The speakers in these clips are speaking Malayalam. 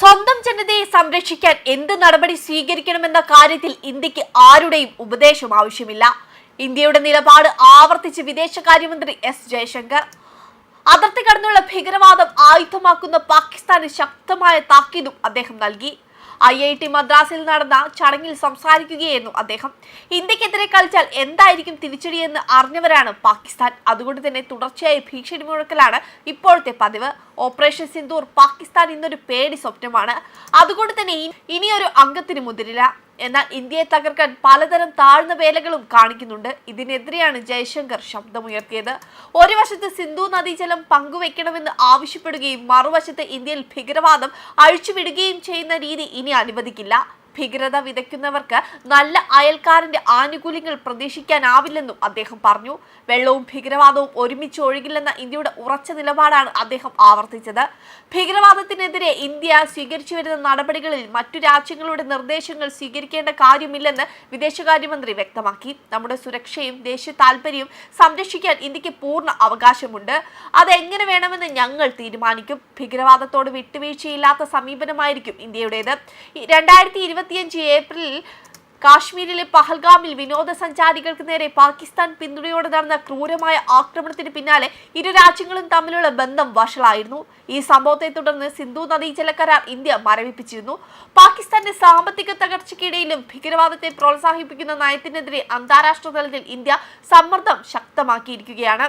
സ്വന്തം ജനതയെ സംരക്ഷിക്കാൻ എന്ത് നടപടി സ്വീകരിക്കണമെന്ന കാര്യത്തിൽ ഇന്ത്യയ്ക്ക് ആരുടെയും ഉപദേശം ആവശ്യമില്ല. ഇന്ത്യയുടെ നിലപാട് ആവർത്തിച്ച് വിദേശകാര്യമന്ത്രി എസ് ജയശങ്കർ. അതിർത്തി കടന്നുള്ള ഭീകരവാദം ആയുധമാക്കുന്ന പാകിസ്ഥാന് ശക്തമായ താക്കീതും അദ്ദേഹം നൽകി. ഐ ഐ ടി മദ്രാസിൽ നടന്ന ചടങ്ങിൽ സംസാരിക്കുകയായിരുന്നു അദ്ദേഹം. ഇന്ത്യക്കെതിരെ കളിച്ചാൽ എന്തായിരിക്കും തിരിച്ചടിയെന്ന് അറിഞ്ഞവരാണ് പാകിസ്ഥാൻ. അതുകൊണ്ട് തന്നെ തുടർച്ചയായ ഭീഷണി മുഴക്കലാണ് ഇപ്പോഴത്തെ പതിവ്. ഓപ്പറേഷൻ സിന്ദൂർ പാകിസ്ഥാൻ ഇന്നൊരു പേടി സ്വപ്നമാണ്. അതുകൊണ്ട് തന്നെ ഇനിയൊരു അംഗത്തിന് മുതിരില്ല. എന്നാൽ ഇന്ത്യയെ തകർക്കാൻ പലതരം താഴ്ന്ന വേലകളും കാണിക്കുന്നുണ്ട്. ഇതിനെതിരെയാണ് ജയശങ്കർ ശബ്ദമുയർത്തിയത്. ഒരു വശത്ത് സിന്ധു നദീജലം പങ്കുവെക്കണമെന്ന് ആവശ്യപ്പെടുകയും മറുവശത്ത് ഇന്ത്യയിൽ ഭീകരവാദം അഴിച്ചുവിടുകയും ചെയ്യുന്ന രീതി ഇനി അനുവദിക്കില്ല. ഭീകരത വിതയ്ക്കുന്നവർക്ക് നല്ല അയൽക്കാരന്റെ ആനുകൂല്യങ്ങൾ പ്രതീക്ഷിക്കാനാവില്ലെന്നും അദ്ദേഹം പറഞ്ഞു. വെള്ളവും ഭീകരവാദവും ഒരുമിച്ച് ഒഴുകില്ലെന്ന ഇന്ത്യയുടെ ഉറച്ച നിലപാടാണ് അദ്ദേഹം ആവർത്തിച്ചത്. ഭീകരവാദത്തിനെതിരെ ഇന്ത്യ സ്വീകരിച്ചു വരുന്ന നടപടികളിൽ മറ്റു രാജ്യങ്ങളുടെ നിർദ്ദേശങ്ങൾ സ്വീകരിക്കേണ്ട കാര്യമില്ലെന്ന് വിദേശകാര്യമന്ത്രി വ്യക്തമാക്കി. നമ്മുടെ സുരക്ഷയും ദേശീയ താൽപര്യവും സംരക്ഷിക്കാൻ ഇന്ത്യയ്ക്ക് പൂർണ അവകാശമുണ്ട്. അതെങ്ങനെ വേണമെന്ന് ഞങ്ങൾ തീരുമാനിക്കും. ഭീകരവാദത്തോട് വിട്ടുവീഴ്ചയില്ലാത്ത സമീപനമായിരിക്കും ഇന്ത്യയുടേത്. രണ്ടായിരത്തി ഇരുപത്തിയഞ്ച് ഏപ്രിലിൽ കാശ്മീരിലെ പഹൽഗാമിൽ വിനോദസഞ്ചാരികൾക്ക് നേരെ പാകിസ്ഥാൻ പിന്തുണയോടെ നടന്ന ക്രൂരമായ ആക്രമണത്തിന് പിന്നാലെ ഇരു രാജ്യങ്ങളും തമ്മിലുള്ള ബന്ധം വഷളായിരുന്നു. ഈ സംഭവത്തെ തുടർന്ന് സിന്ധു നദീജല കരാർ ഇന്ത്യ മരവിപ്പിച്ചിരുന്നു. പാകിസ്ഥാന്റെ സാമ്പത്തിക തകർച്ചയ്ക്കിടയിലും ഭീകരവാദത്തെ പ്രോത്സാഹിപ്പിക്കുന്ന നയത്തിനെതിരെ അന്താരാഷ്ട്ര തലത്തിൽ ഇന്ത്യ സമ്മർദ്ദം ശക്തമാക്കിയിരിക്കുകയാണ്.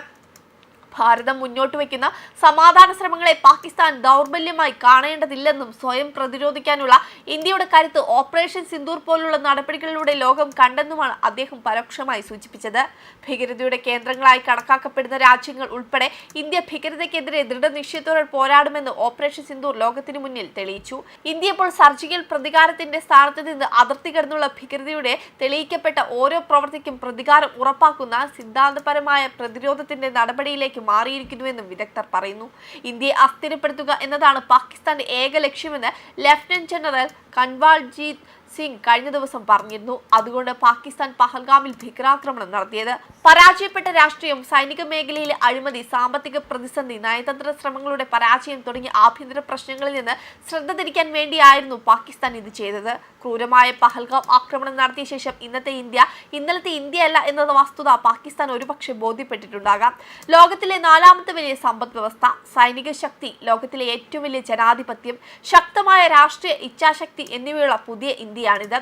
ഭാരതം മുന്നോട്ട് വയ്ക്കുന്ന സമാധാന ശ്രമങ്ങളെ പാകിസ്ഥാൻ ദൗർബല്യമായി കാണേണ്ടതില്ലെന്നും സ്വയം പ്രതിരോധിക്കാനുള്ള ഇന്ത്യയുടെ കരുത്ത് ഓപ്പറേഷൻ സിന്ദൂർ പോലുള്ള നടപടികളിലൂടെ ലോകം കണ്ടെന്നുമാണ് അദ്ദേഹം പരോക്ഷമായി സൂചിപ്പിച്ചത്. ഭീകരതയുടെ കേന്ദ്രങ്ങളായി കണക്കാക്കപ്പെടുന്ന രാജ്യങ്ങൾ ഉൾപ്പെടെ ഇന്ത്യ ഭീകരതയ്ക്കെതിരെ ദൃഢനിശ്ചയത്തോടെ പോരാടുമെന്ന് ഓപ്പറേഷൻ സിന്ദൂർ ലോകത്തിന് മുന്നിൽ തെളിയിച്ചു. ഇന്ത്യ ഇപ്പോൾ സർജിക്കൽ പ്രതികാരത്തിന്റെ സ്ഥാനത്ത് നിന്ന് അതിർത്തി കടന്നുള്ള ഭീകരതയുടെ തെളിയിക്കപ്പെട്ട ഓരോ പ്രവൃത്തിക്കും പ്രതികാരം ഉറപ്പാക്കുന്ന സിദ്ധാന്തപരമായ പ്രതിരോധത്തിന്റെ നടപടിയിലേക്ക് മാറിയിരിക്കുന്നുവെന്നും വിദഗ്ധർ പറയുന്നു. ഇന്ത്യയെ അസ്ഥിരപ്പെടുത്തുക എന്നതാണ് പാകിസ്ഥാന്റെ ഏക ലക്ഷ്യമെന്ന് ലഫ്റ്റനന്റ് ജനറൽ കൻവാൾജീത് സിംഗ് കഴിഞ്ഞ ദിവസം പറഞ്ഞിരുന്നു. അതുകൊണ്ട് പാകിസ്ഥാൻ പഹൽഗാമിൽ ഭീകരാക്രമണം നടത്തിയത്. പരാജയപ്പെട്ട രാഷ്ട്രീയം സൈനിക മേഖലയിലെ അഴിമതി സാമ്പത്തിക പ്രതിസന്ധി നയതന്ത്ര ശ്രമങ്ങളുടെ പരാജയം തുടങ്ങിയ ആഭ്യന്തര പ്രശ്നങ്ങളിൽ നിന്ന് ശ്രദ്ധ തിരിക്കാൻ വേണ്ടിയായിരുന്നു പാകിസ്ഥാൻ ഇത് ചെയ്തത്. ക്രൂരമായ പഹൽഗാം ആക്രമണം നടത്തിയ ശേഷം ഇന്നത്തെ ഇന്ത്യ ഇന്നലത്തെ ഇന്ത്യയല്ല എന്നത് വസ്തുത പാകിസ്ഥാൻ ഒരുപക്ഷെ ബോധ്യപ്പെട്ടിട്ടുണ്ടാകാം. ലോകത്തിലെ നാലാമത്തെ വലിയ സമ്പദ് വ്യവസ്ഥ സൈനിക ശക്തി ലോകത്തിലെ ഏറ്റവും വലിയ ജനാധിപത്യം ശക്തമായ രാഷ്ട്രീയ ഇച്ഛാശക്തി എന്നിവയുള്ള പുതിയ ഇന്ത്യയാണിത്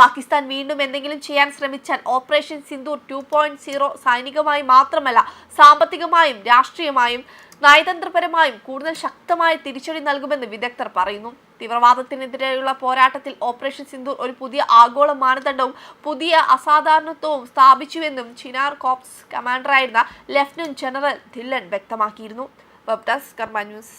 പാകിസ്ഥാൻ വീണ്ടും എന്തെങ്കിലും ചെയ്യാൻ ശ്രമിച്ചാൽ operation Sindhu two point zero സൈനികമായി മാത്രമല്ല സാമ്പത്തികമായും രാഷ്ട്രീയമായും നയതന്ത്രപരമായും കൂടുതൽ ശക്തമായ തിരിച്ചടി നൽകുമെന്ന് വിദഗ്ധർ പറയുന്നു. തീവ്രവാദത്തിനെതിരെയുള്ള പോരാട്ടത്തിൽ ഓപ്പറേഷൻ സിന്ധൂർ ഒരു പുതിയ ആഗോള മാനദണ്ഡവും പുതിയ അസാധാരണത്വവും സ്ഥാപിച്ചുവെന്നും ചിനാർ കോപ്സ് കമാൻഡറായിരുന്ന ലഫ്റ്റനന്റ് ജനറൽ ധില്ലൻ വ്യക്തമാക്കിയിരുന്നു. വെബ് ഡെസ്ക് കർമ്മ ന്യൂസ്